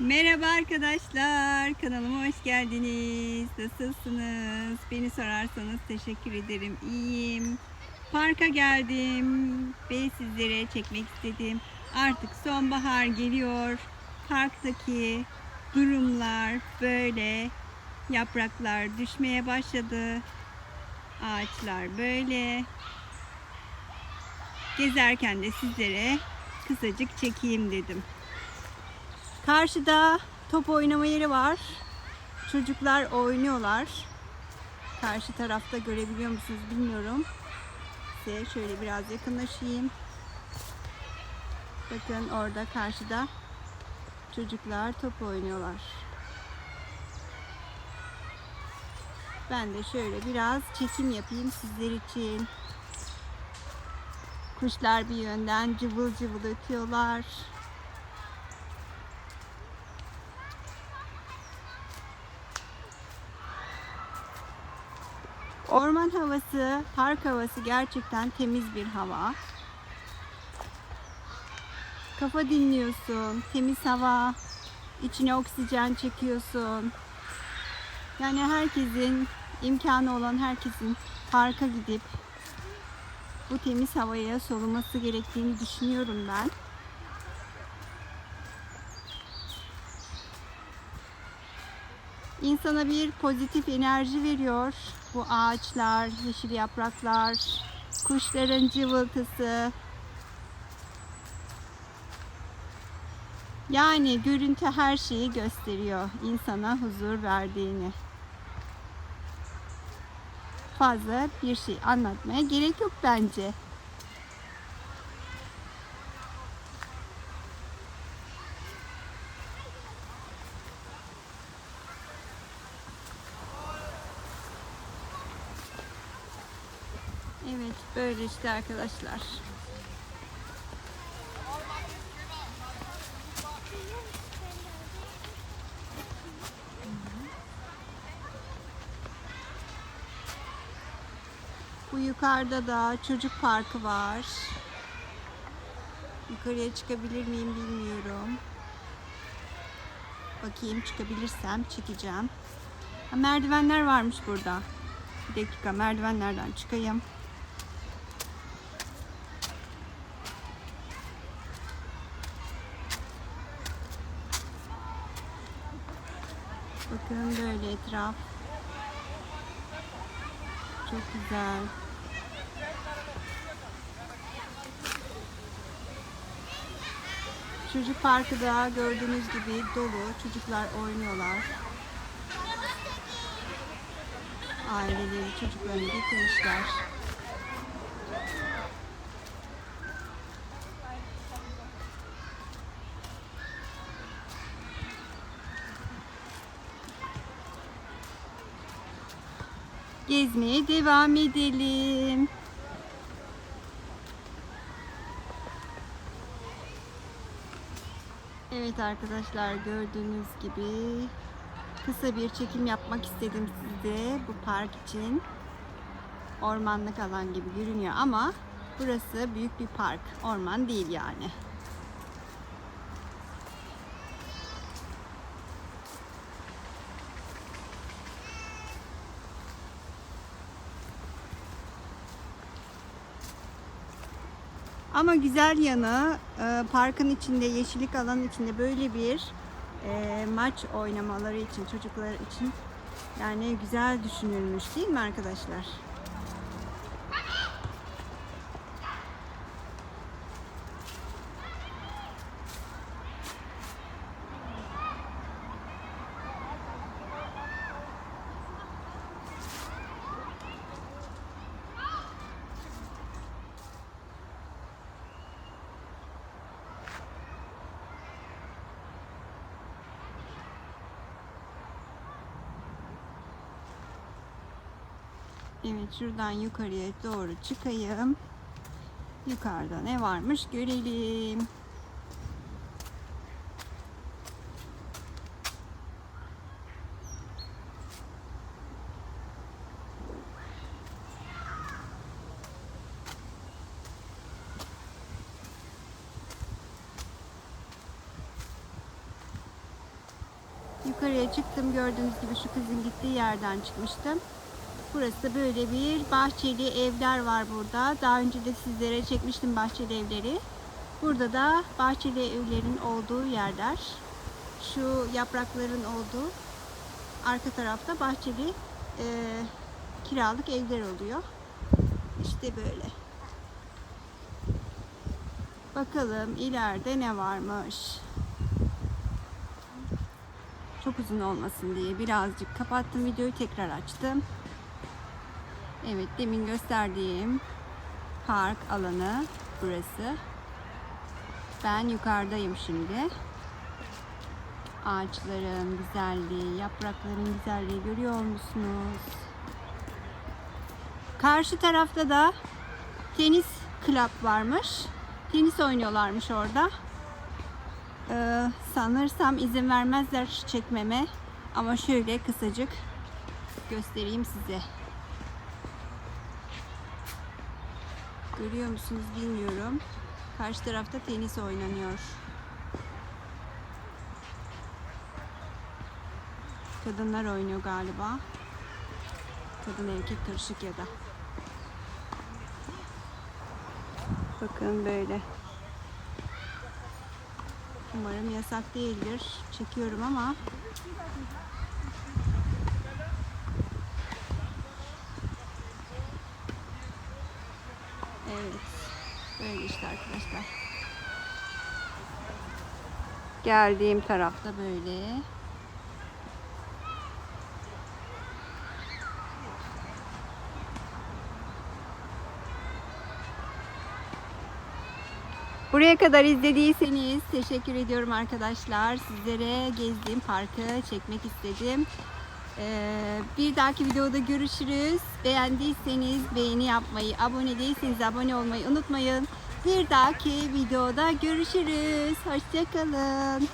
Merhaba arkadaşlar, kanalıma hoş geldiniz. Nasılsınız? Beni sorarsanız teşekkür ederim. İyiyim. Parka geldim ve sizlere çekmek istedim. Artık sonbahar geliyor. Parktaki durumlar böyle. Yapraklar düşmeye başladı. Ağaçlar böyle. Gezerken de sizlere kısacık çekeyim dedim. Karşıda top oynama yeri var. Çocuklar oynuyorlar. Karşı tarafta görebiliyor musunuz bilmiyorum. Size şöyle biraz yakınlaşayım. Bakın orada karşıda çocuklar top oynuyorlar. Ben de şöyle biraz çekim yapayım sizler için. Kuşlar bir yönden cıvıl cıvıl ötüyorlar. Orman havası, park havası gerçekten temiz bir hava. Kafa dinliyorsun, temiz hava, içine oksijen çekiyorsun. Yani herkesin, imkanı olan herkesin parka gidip bu temiz havaya soluması gerektiğini düşünüyorum ben. İnsana bir pozitif enerji veriyor. Bu ağaçlar, yeşil yapraklar, kuşların cıvıltısı. Yani görüntü her şeyi gösteriyor insana huzur verdiğini. Fazla bir şey anlatmaya gerek yok bence. Evet böyle işte arkadaşlar. Bu yukarıda da çocuk parkı var. Yukarıya çıkabilir miyim bilmiyorum. Bakayım çıkabilirsem çekeceğim. Ha, merdivenler varmış burada. Bir dakika merdivenlerden çıkayım. Bakın böyle etraf. Çok güzel. Çocuk parkı da gördüğünüz gibi dolu. Çocuklar oynuyorlar. Aileleri çocuklarını getirmişler. Gezmeye devam edelim. Evet arkadaşlar gördüğünüz gibi kısa bir çekim yapmak istedim size bu park için. Ormanlık alan gibi görünüyor ama burası büyük bir park. Orman değil yani. Ama güzel yanı e, parkın içinde, yeşillik alanın içinde böyle bir e, maç oynamaları için, çocuklar için yani güzel düşünülmüş değil mi arkadaşlar? Evet şuradan yukarıya doğru çıkayım. Yukarıda ne varmış görelim. yukarıya çıktım. Gördüğünüz gibi şu kızın gittiği yerden çıkmıştım. Burası böyle bir bahçeli evler var burada. Daha önce de sizlere çekmiştim bahçeli evleri. Burada da bahçeli evlerin olduğu yerler. Şu yaprakların olduğu arka tarafta bahçeli e, kiralık evler oluyor. İşte böyle. Bakalım ileride ne varmış. Çok uzun olmasın diye birazcık kapattım videoyu tekrar açtım. Evet demin gösterdiğim park alanı burası. Ben yukarıdayım şimdi. Ağaçların güzelliği, yaprakların güzelliği görüyor musunuz? Karşı tarafta da tenis club varmış. Tenis oynuyorlarmış orada. Ee, sanırsam izin vermezler çekmeme. Ama şöyle kısacık göstereyim size. Görüyor musunuz bilmiyorum. Karşı tarafta tenis oynanıyor. Kadınlar oynuyor galiba. Kadın erkek karışık ya da. Bakın böyle. Umarım yasak değildir. Çekiyorum ama Evet. Böyle işte arkadaşlar. Geldiğim tarafta böyle. Buraya kadar izlediyseniz teşekkür ediyorum arkadaşlar. Sizlere gezdiğim parkı çekmek istedim. Ee, bir dahaki videoda görüşürüz. Beğendiyseniz beğeni yapmayı, abone değilseniz abone olmayı unutmayın. Bir dahaki videoda görüşürüz. Hoşçakalın.